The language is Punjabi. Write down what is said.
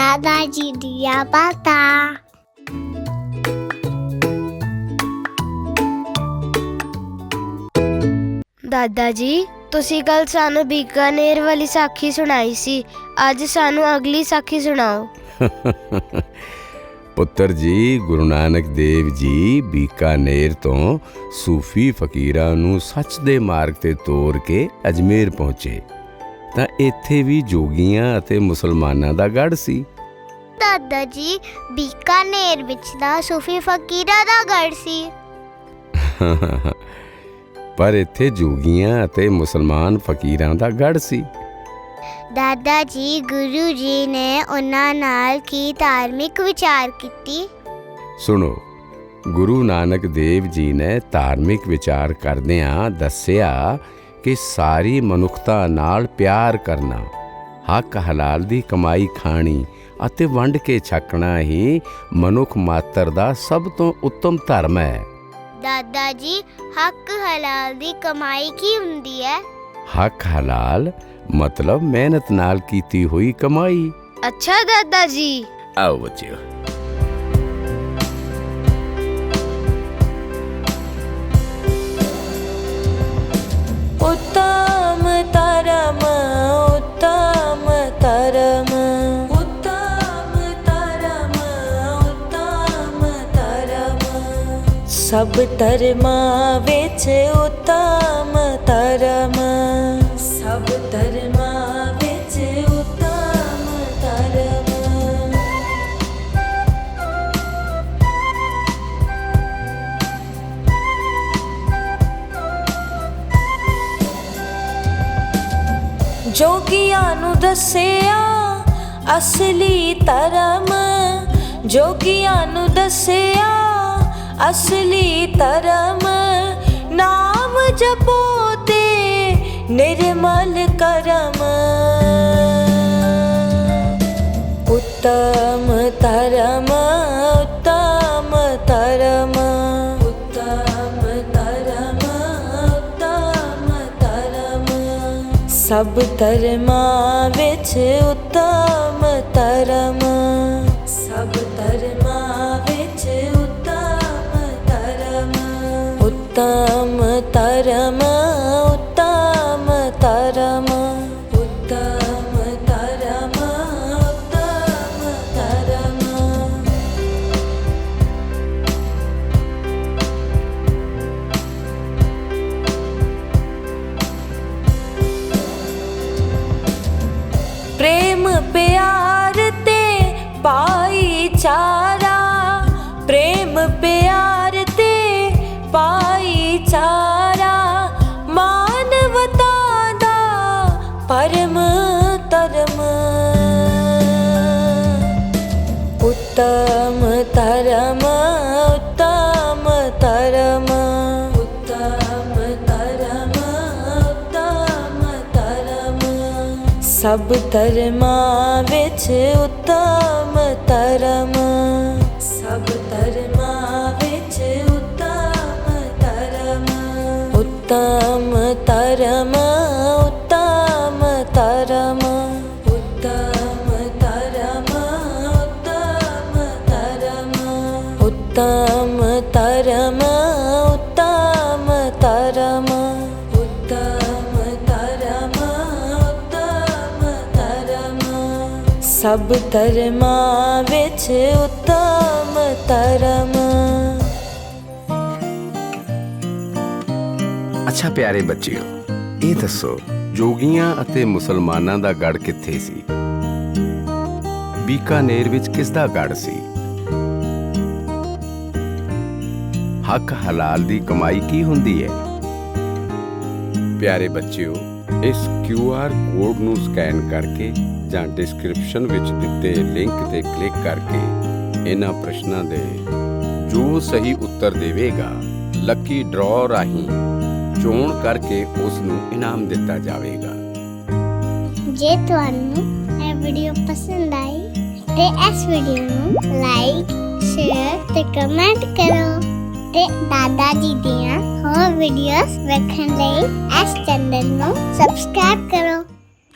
ਦਾਦਾ ਜੀ ਦੀਆਂ ਬਾਤਾਂ ਦਾਦਾ ਜੀ ਤੁਸੀਂ ਕੱਲ ਸਾਨੂੰ ਬੀਕਾਨੇਰ ਵਾਲੀ ਸਾਖੀ ਸੁਣਾਈ ਸੀ। ਅੱਜ ਸਾਨੂੰ ਅਗਲੀ ਸਾਖੀ ਸੁਣਾਓ। ਪੁੱਤਰ ਜੀ ਗੁਰੂ ਨਾਨਕ ਦੇਵ ਜੀ ਬੀਕਾਨੇਰ ਤੋਂ ਸੂਫੀ ਫਕੀਰਾਂ ਨੂੰ ਸੱਚ ਦੇ ਮਾਰਗ ਤੇ ਤੋਰ ਕੇ ਅਜਮੇਰ ਪਹੁੰਚੇ। ਤਾਂ ਇੱਥੇ ਵੀ ਜੋਗੀਆਂ ਅਤੇ ਮੁਸਲਮਾਨਾਂ ਦਾ ਗੜ ਸੀ। ਦਾਦਾ ਜੀ ਬੀਕਾਨੇਰ ਵਿੱਚ ਦਾ ਸੂਫੀ ਫਕੀਰਾਂ ਦਾ ਗੜ ਸੀ। ਪਰ ਇੱਥੇ ਜੋਗੀਆਂ ਅਤੇ ਮੁਸਲਮਾਨ ਫਕੀਰਾਂ ਦਾ ਗੜ ਸੀ। ਦਾਦਾ ਜੀ ਗੁਰੂ ਜੀ ਨੇ ਉਹਨਾਂ ਨਾਲ ਕੀ ਧਾਰਮਿਕ ਵਿਚਾਰ ਕੀਤੀ? ਸੁਣੋ ਗੁਰੂ ਨਾਨਕ ਦੇਵ ਜੀ ਨੇ ਧਾਰਮਿਕ ਵਿਚਾਰ ਕਰਦਿਆਂ ਦੱਸਿਆ ਕਿ ਸਾਰੀ ਮਨੁੱਖਤਾ ਨਾਲ ਪਿਆਰ ਕਰਨਾ ਹੱਕ ਹਲਾਲ ਦੀ ਕਮਾਈ ਖਾਣੀ ਅਤੇ ਵੰਡ ਕੇ ਛਕਣਾ ਹੀ ਮਨੁੱਖ ਮਾਤਰ ਦਾ ਸਭ ਤੋਂ ਉੱਤਮ ਧਰਮ ਹੈ। ਦਾਦਾ ਜੀ ਹੱਕ ਹਲਾਲ ਦੀ ਕਮਾਈ ਕੀ ਹੁੰਦੀ ਹੈ? ਹੱਕ ਹਲਾਲ ਮਤਲਬ ਮਿਹਨਤ ਨਾਲ ਕੀਤੀ ਹੋਈ ਕਮਾਈ। ਅੱਛਾ ਦਾਦਾ ਜੀ। ਆਓ ਬੱਚਿਓ। ਸਭ ਧਰਮਾਂ ਵਿੱਚ ਉਤਮ ਧਰਮ। ਸਭ ਧਰਮਾਂ ਵਿੱਚ ਉਤਮ ਧਰਮ। ਜੋਗੀਆਂ ਨੂੰ ਦੱਸਿਆ ਅਸਲੀ ਧਰਮ। ਜੋਗੀਆਂ ਨੂੰ ਦੱਸਿਆ असली तरम् नम जपोते निर्मलकरम् उत्तम तरम उत्तम तरम। उत्तम तरम उत्तम तरम। सब धर्मा विच उत्तम तरम। सब तरमार्मा उत्तम तरम उत्तम तरम उत्तम तरम उत्तम तरम प्रेम प्या सब धर्मा विच उत्तम धर्म उत्तम उत्तमत उत्तम उत्तमत उत्तम ਸਭ ਧਰਮਾਂ ਵਿੱਚ ਉੱਤਮ ਧਰਮ। ਅੱਛਾ ਪਿਆਰੇ ਬੱਚਿਓ, ਇਹ ਦੱਸੋ, ਜੋਗੀਆਂ ਅਤੇ ਮੁਸਲਮਾਨਾਂ ਦਾ ਗੜ ਕਿੱਥੇ ਸੀ? ਬੀਕਾਨੇਰ ਵਿੱਚ ਕਿਸ ਦਾ ਗੜ ਸੀ? ਹੱਕ ਹਲਾਲ ਦੀ ਕਮਾਈ ਕੀ ਹੁੰਦੀ ਹੈ? ਪਿਆਰੇ ਬੱਚਿਓ, ਇਸ QR ਕੋਡ ਨੂੰ ਸਕੈਨ ਕਰਕੇ ਜਾਂ ਡਿਸਕ੍ਰਿਪਸ਼ਨ ਵਿੱਚ ਦਿੱਤੇ ਲਿੰਕ ਤੇ ਕਲਿੱਕ ਕਰਕੇ ਇਹਨਾਂ ਪ੍ਰਸ਼ਨਾਂ ਦੇ ਜੋ ਸਹੀ ਉੱਤਰ ਦੇਵੇਗਾ ਲੱਕੀ ਡਰਾਅ ਰਾਹੀਂ ਚੋਣ ਕਰਕੇ ਉਸ ਨੂੰ ਇਨਾਮ ਦਿੱਤਾ ਜਾਵੇਗਾ। ਜੇ ਤੁਹਾਨੂੰ ਇਹ ਵੀਡੀਓ ਪਸੰਦ ਆਈ ਤੇ ਇਸ ਵੀਡੀਓ ਨੂੰ ਲਾਈਕ ਸ਼ੇਅਰ ਤੇ ਕਮੈਂਟ ਕਰੋ ਤੇ ਦਾਦਾ ਜੀ ਦੀਆਂ ਹੋਰ ਵੀਡੀਓਜ਼ ਵੇਖਣ ਲਈ ਇਸ ਚੈਨਲ ਨੂੰ ਸਬਸਕ੍ਰਾਈਬ ਕਰੋ।